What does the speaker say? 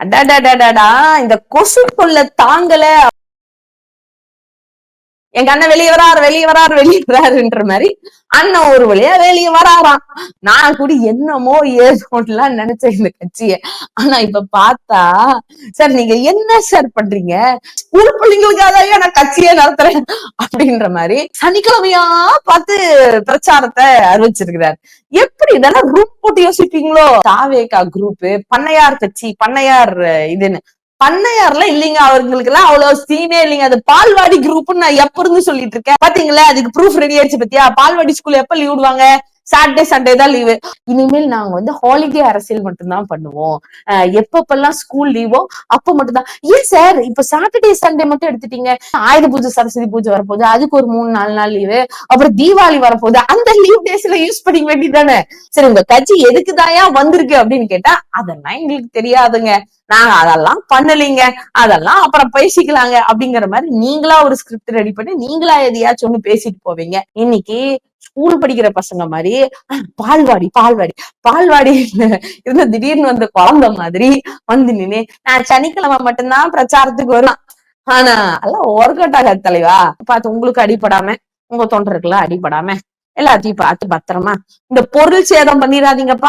அடாடாடாடாடா இந்த கொசு கொள்ள தாங்கல. எங்க அண்ணன் வெளியே வராரு வெளியே வராரு வெளியே வராருன்ற மாதிரி அண்ணன் ஒரு வழியா வெளியே வராராம். நான் கூட என்னமோ ஏதோலாம் நினைச்சேன் இந்த கட்சிய. ஆனா இப்ப பார்த்தா சார் நீங்க என்ன சார் பண்றீங்க? ஸ்கூல் பிள்ளைங்களுக்காக நான் கட்சியே நடத்துறேன். அப்படின்ற மாதிரி சனிக்கிழமையா பார்த்து பிரச்சாரத்தை அறிவிச்சிருக்கிறார். எப்படி இதெல்லாம் குரூப் போட்டு யோசிப்பீங்களோ? தாவேகா குரூப் பண்ணையார் கட்சி பண்ணையார் இதுன்னு பண்ணையார்ல இல்லைங்க அவங்களுக்கு எல்லாம் அவ்வளவு சீனே இல்லைங்க. அது பால்வாடி குரூப்னு நான் எப்ப இருந்து சொல்லிட்டு இருக்கேன். பாத்தீங்களா? அதுக்கு ப்ரூஃப் ரெடி ஆயிடுச்சு பத்தியா? பால்வாடி ஸ்கூல் எப்ப லீவ் விடுவாங்க? சாட்டர்டே சண்டே தான் லீவு இனிமேல் நாங்க வந்து ஹாலிடே அரசியல் மட்டும்தான் பண்ணுவோம். எப்பப்பெல்லாம் ஸ்கூல் லீவோ அப்ப மட்டும்தான். ஏன் சார் இப்ப சாட்டர்டே சண்டே மட்டும் எடுத்துட்டீங்க. ஆயுத பூஜை சரஸ்வதி பூஜை வரப்போகுது. அதுக்கு ஒரு மூணு நாலு நாள் லீவு அப்புறம் தீபாவளி வரப்போகுது. அந்த லீவ் டேஸ்ல யூஸ் பண்ணிக்க வேண்டியதானே சரி உங்க கட்சி எதுக்கு தாயா வந்திருக்கு அப்படின்னு கேட்டா அதெல்லாம் எங்களுக்கு தெரியாதுங்க. நாங்க அதெல்லாம் பண்ணலீங்க. அதெல்லாம் அப்புறம் பேசிக்கலாங்க. அப்படிங்கிற மாதிரி நீங்களா ஒரு ஸ்கிரிப்ட் ரெடி பண்ணி நீங்களா எதையாச்சும் ஒண்ணு பேசிட்டு போவீங்க. இன்னைக்கு ஸ்கூல் படிக்கிற பசங்க மாதிரி பால்வாடி பால்வாடி. பால்வாடி இருந்த திடீர்னு வந்து குழந்த மாதிரி வந்து நின்னு நான் சனிக்கிழமை மட்டும்தான் பிரச்சாரத்துக்கு வருவேன். ஆனா எல்லாம் ஒர்க் அவுட் ஆகாது தலைவா பார்த்து உங்களுக்கு அடிப்படாம உங்க தொண்டருக்குலாம் அடிப்படாம எல்லாத்தையும் பார்த்து பத்திரமா இந்த பொருள் சேதம் பண்ணிடாதீங்கப்பா.